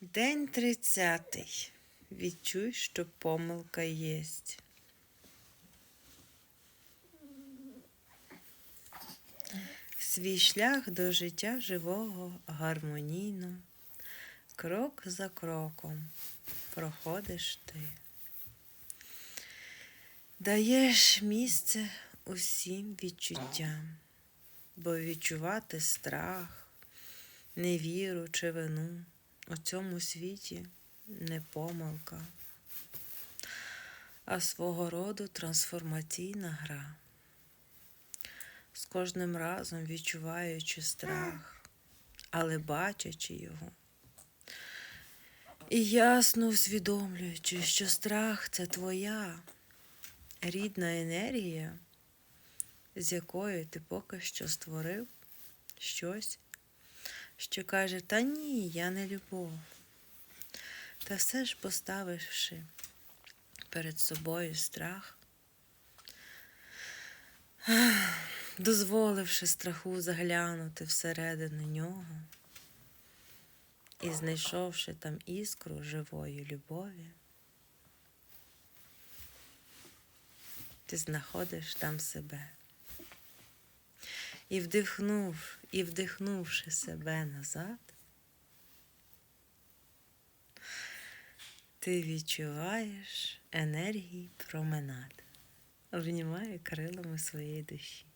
День тридцятий. Відчуй, що помилка єсть. Свій шлях до життя живого гармонійно, крок за кроком проходиш ти. Даєш місце усім відчуттям, бо відчувати страх, невіру чи вину у цьому світі не помилка, а свого роду трансформаційна гра. З кожним разом відчуваючи страх, але бачачи його. І ясно усвідомлюючи, що страх це твоя рідна енергія, з якою ти поки що створив щось, що каже, та ні, я не любов. Та все ж поставивши перед собою страх, дозволивши страху заглянути всередину нього і знайшовши там іскру живої любові, ти знаходиш там себе. І вдихнув, і вдихнувши себе назад, ти відчуваєш енергії променад, обнімає крилами своєї душі.